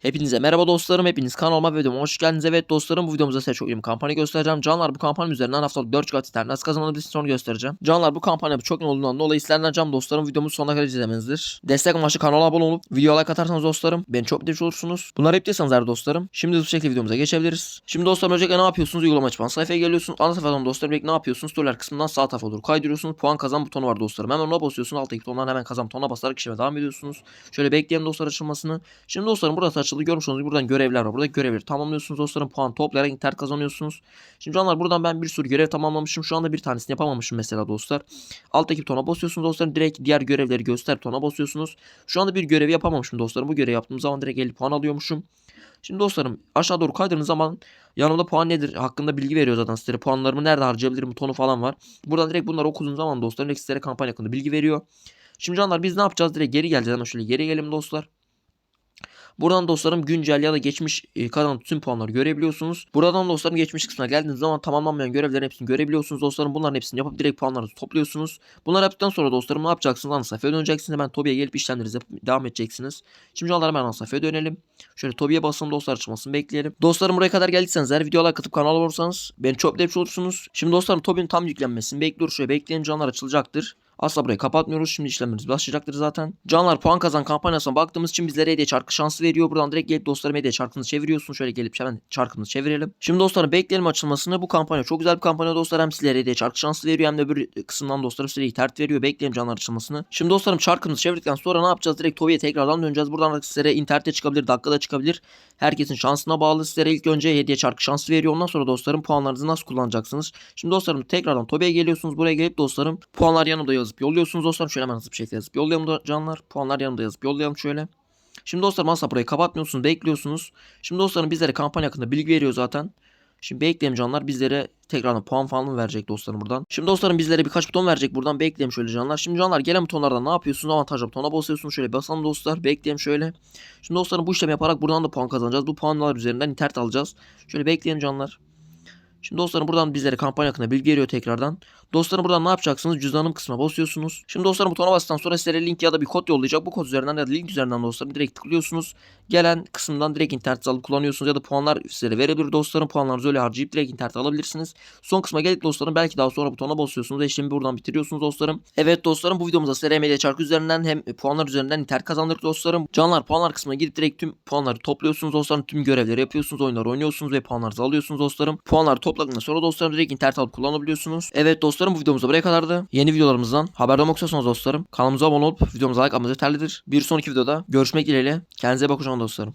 Hepinize merhaba dostlarım. Hepiniz kanalıma ve videoma hoş geldiniz. Evet dostlarım bu videomuzda size çok iyi bir kampanya göstereceğim. Canlar bu kampanyanın üzerinden haftalık 4 GB internet nasıl kazanabilirsiniz onu göstereceğim. Canlar bu kampanya çok iyi olduğundan dolayı isterler cam dostlarım videomuzu sonuna kadar izlemenizdir. Destek amaçlı kanala abone olup video like atarsanız dostlarım beni çok mutlu olursunuz. Bunları yaptıysanız eğer dostlarım. Şimdi bu şekilde videomuza geçebiliriz. Şimdi dostlarım öncelikle ne yapıyorsunuz? Uygulama açıp ana sayfaya geliyorsunuz. Ana sayfadan dostlarım ne yapıyorsunuz? Storyler kısmından sağ tarafa doğru kaydırıyorsunuz. Puan kazan butonu var dostlarım. Hemen ona basıyorsunuz. Alttaki butondan hemen kazan butonuna basarak işleme devam ediyorsunuz. Şöyle bekleyelim dostlar açılmasını. Şimdi dostlarım burası açıldı. Görmüş buradan görevler var. Burada görevleri tamamlıyorsunuz dostlarım. Puan toplayarak internet kazanıyorsunuz. Şimdi canlar buradan ben bir sürü görev tamamlamışım. Şu anda bir tanesini yapamamışım mesela dostlar. Alttaki butona basıyorsunuz dostlarım. Direkt diğer görevleri göster butona basıyorsunuz. Şu anda bir görevi yapamamışım dostlarım. Bu görevi yaptığım zaman direkt 50 puan alıyormuşum. Şimdi dostlarım aşağı doğru kaydırdığınız zaman yanımda puan nedir hakkında bilgi veriyor zaten sizlere. Puanlarımı nerede harcayabilirim butonu falan var. Buradan direkt bunları okuduğunuz zaman dostlarım direkt sizlere kampanya hakkında bilgi veriyor. Şimdi canlar biz ne yapacağız? Direkt geri geleceğiz. Hemen şöyle geri gelelim dostlar. Buradan dostlarım güncel ya da geçmiş e, kazanan tüm puanları görebiliyorsunuz. Buradan dostlarım geçmiş kısmına geldiğiniz zaman tamamlanmayan görevlerin hepsini görebiliyorsunuz dostlarım. Bunların hepsini yapıp direkt puanlarınızı topluyorsunuz. Bunları yaptıktan sonra dostlarım ne yapacaksınız? Ana sayfaya döneceksiniz. Hemen Tobi'ye gelip işlemlerinize yapıp devam edeceksiniz. Şimdi canlar hemen ana sayfaya dönelim. Şöyle Tobi'ye basalım dostlar açılmasını bekleyelim. Dostlarım buraya kadar geldiyseniz eğer videolar katıp kanala olursanız beni çok demiş olursunuz. Şimdi dostlarım Tobi'nin tam yüklenmesini bekliyoruz. Şöyle bekleyelim canlar açılacaktır. Asla burayı kapatmıyoruz. Şimdi işlemlerimiz başlayacaktır zaten. Canlar puan kazan kampanyasına baktığımız için bizlere hediye çarkı şansı veriyor. Buradan direkt gelip dostlarım hediye çarkınızı çeviriyorsun. Şöyle gelip hemen çarkımızı çevirelim. Şimdi dostlarım bekleyelim açılmasını. Bu kampanya çok güzel bir kampanya dostlar. Hem sizlere hediye çarkı şansı veriyor hem de bir kısımdan dostlarım size internet veriyor. Bekleyelim canlar açılmasını. Şimdi dostlarım çarkımızı çevirdikten sonra ne yapacağız? Direkt Tobi'ye tekrardan döneceğiz. Buradan sizlere internette çıkabilir, dakikada çıkabilir. Herkesin şansına bağlı. Sizlere ilk önce hediye çarkı şansı veriyor. Ondan sonra dostlarım puanlarınızı nasıl kullanacaksınız? Şimdi dostlarım tekrardan Tobi'ye geliyorsunuz. Buraya gelip dostlarım puanlar yanımda yazıp yolluyorsunuz dostlarım. Şöyle hemen hızlı bir şekilde yazıp yollayalım canlar. Puanlar yanımda yazıp yollayalım şöyle. Şimdi dostlarım asla burayı kapatmıyorsunuz. Bekliyorsunuz. Şimdi dostlarım bizlere kampanya hakkında bilgi veriyor zaten. Şimdi bekleyelim canlar bizlere tekrardan puan falan verecek dostlarım buradan. Şimdi dostlarım bizlere birkaç buton verecek buradan bekleyelim şöyle canlar. Şimdi canlar gelen butonlardan ne yapıyorsunuz? Avantajlı butona basıyorsunuz. Şöyle basalım dostlar. Bekleyelim şöyle. Şimdi dostlarım bu işlemi yaparak buradan da puan kazanacağız. Bu puanlar üzerinden internet alacağız. Şöyle bekleyelim canlar. Şimdi dostlarım buradan bizlere kampanya hakkında bilgi veriyor tekrardan. Dostlarım buradan ne yapacaksınız? Cüzdanım kısmına basıyorsunuz. Şimdi dostlarım butona bastıktan sonra sizlere link ya da bir kod yollayacak. Bu kod üzerinden ya da link üzerinden dostlarım direkt tıklıyorsunuz. Gelen kısımdan direkt internet alıp kullanıyorsunuz ya da puanlar sizlere verebilir dostlarım. Puanlarınızı öyle harcayıp direkt internet alabilirsiniz. Son kısma gelip dostlarım belki daha sonra butona basıyorsunuz ve işlemi buradan bitiriyorsunuz dostlarım. Evet dostlarım bu videomuzda sizlere medya çarkı üzerinden hem puanlar üzerinden internet kazandırdık dostlarım. Canlar puanlar kısmına gidip direkt tüm puanları topluyorsunuz dostlarım. Tüm görevleri yapıyorsunuz. Oyunları oynuyorsunuz ve puanlarınızı alıyorsunuz dostlarım. Puanları topladıktan sonra dostlarım direkt internet alıp kullanabiliyorsunuz. Evet dostlarım bu videomuz da buraya kadardı. Yeni videolarımızdan haberdar olmak istiyorsanız dostlarım kanalımıza abone olup videomuza like atmanız yeterlidir. Bir sonraki videoda görüşmek dileğiyle. Kendinize bakın dostlarım.